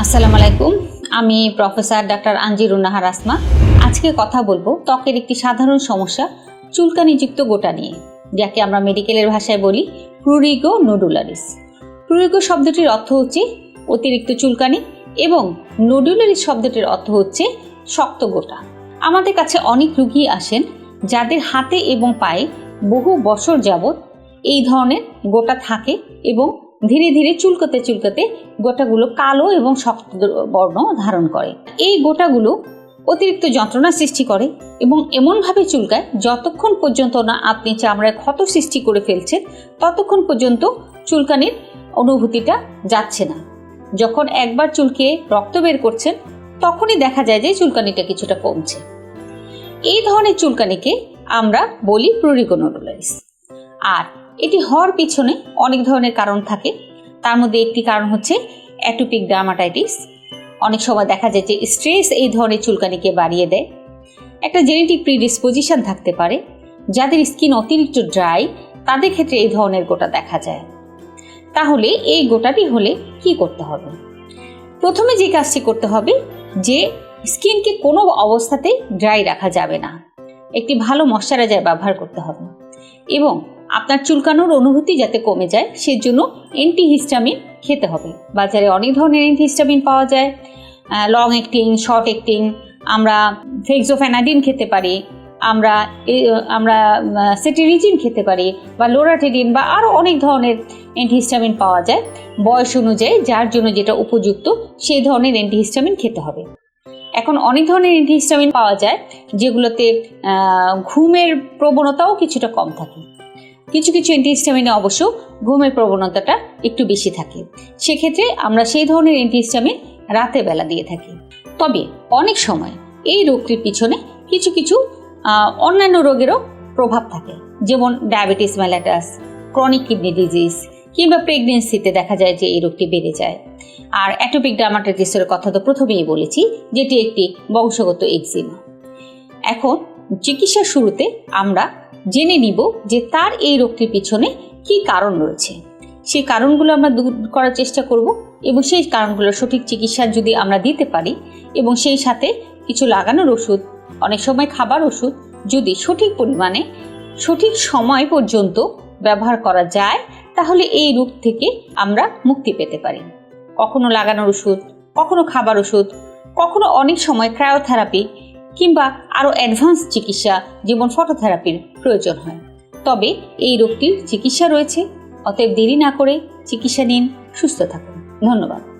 আসসালামু আলাইকুম। আমি প্রফেসর ডাক্তার আঞ্জিরুন নাহার আসমা আজকে কথা বলব ত্বকের একটি সাধারণ সমস্যা, চুলকানিযুক্ত গোটা নিয়ে, যাকে আমরা মেডিকেলের ভাষায় বলি প্রুরিগো নোডুলারিস প্রুরিগো শব্দটির অর্থ হচ্ছে অতিরিক্ত চুলকানি এবং নোডুলারিস শব্দটির অর্থ হচ্ছে শক্ত গোটা। আমাদের কাছে অনেক রুগী আসেন যাদের হাতে এবং পায়ে বহু বছর যাবৎ এই ধরনের গোটা থাকে এবং ধীরে ধীরে চুলকোতে চুলকোতে গোটাগুলো কালো এবং শক্ত বর্ণ ধারণ করে। এই গোটাগুলো অতিরিক্ত যন্ত্রণা সৃষ্টি করে এবং এমনভাবে চুলকায় যতক্ষণ পর্যন্ত না আপনি চামড়ায় ক্ষত সৃষ্টি করে ফেলছেন, ততক্ষণ পর্যন্ত চুলকানির অনুভূতিটা যাচ্ছে না। যখন একবার চুলকে রক্ত বের করছেন, তখনই দেখা যায় যে চুলকানিটা কিছুটা কমছে। এই ধরনের চুলকানিকে আমরা বলি প্রুরিকোনোডোলারিস আর এটি হওয়ার পিছনে অনেক ধরনের কারণ থাকে। তার মধ্যে একটি কারণ হচ্ছে অ্যাটোপিক ডার্মাটাইটিস। অনেক সময় দেখা যায় যে স্ট্রেস এই ধরনের চুলকানিকে বাড়িয়ে দেয়। একটা জেনেটিক প্রিডিসপোজিশন থাকতে পারে, যাদের স্কিন অতিরিক্ত ড্রাই, তাদের ক্ষেত্রে এই ধরনের গোটা দেখা যায়। তাহলে এই গোটাটি হলে কি করতে হবে? প্রথমে যে কাজটি করতে হবে, যে স্কিনকে কোনো অবস্থাতেই ড্রাই রাখা যাবে না। একটি ভালো ময়শ্চারাইজার ব্যবহার করতে হবে এবং আপনার চুলকানোর অনুভূতি যাতে কমে যায়, সেজন্য অ্যান্টিহিস্টামিন খেতে হবে। বাজারে অনেক ধরনের অ্যান্টিহিস্টামিন পাওয়া যায়। লং অ্যাক্টিং শর্ট অ্যাক্টিং আমরা ফেক্সোফেনাডিন খেতে পারি, আমরা আমরা সেটিরিজিন খেতে পারি, বা লোরাটেডিন বা আরও অনেক ধরনের অ্যান্টিহিস্টামিন পাওয়া যায়। বয়স অনুযায়ী, যার জন্য যেটা উপযুক্ত সেই ধরনের অ্যান্টিহিস্টামিন খেতে হবে। এখন অনেক ধরনের অ্যান্টিহিস্টামিন পাওয়া যায়, যেগুলোতে ঘুমের প্রবণতাও কিছুটা কম থাকে। কিছু কিছু অ্যান্টিহিস্টামিনে অবশ্য ঘুমের প্রবণতাটা একটু বেশি থাকে। সেক্ষেত্রে আমরা সেই ধরনের অ্যান্টিহিস্টামিন রাতে বেলা দিয়ে থাকি। তবে অনেক সময় এই রোগটির পিছনে কিছু কিছু অন্যান্য রোগেরও প্রভাব থাকে। যেমন diabetes mellitus chronic kidney disease কিংবা প্রেগনেন্সিতে দেখা যায় যে এই রোগটি বেড়ে যায়। আর অ্যাটোপিক ডার্মাটাইটিসের কথা তো প্রথমেই বলেছি, যেটি একটি বংশগত এক্সিমা এখন চিকিৎসার শুরুতে আমরা জেনে নিব যে তার এই রোগটির পিছনে কি কারণ রয়েছে। সেই কারণগুলো আমরা দূর করার চেষ্টা করব এবং সেই কারণগুলোর সঠিক চিকিৎসা যদি আমরা দিতে পারি এবং সেই সাথে কিছু লাগানোর ওষুধ, অনেক সময় খাবার ওষুধ যদি সঠিক পরিমাণে, সঠিক সময় পর্যন্ত ব্যবহার করা যায়, তাহলে এই রোগ থেকে আমরা মুক্তি পেতে পারি। কখনো লাগানোর ওষুধ, কখনো খাবার ওষুধ, কখনো অনেক সময় ক্রায়োথেরাপি কিংবা আরও অ্যাডভান্স চিকিৎসা, যেমন ফটোথেরাপির প্রয়োজন হয়। তবে এই রোগটির চিকিৎসা রয়েছে। অতএব দেরি না করে চিকিৎসা নিন, সুস্থ থাকুন। ধন্যবাদ।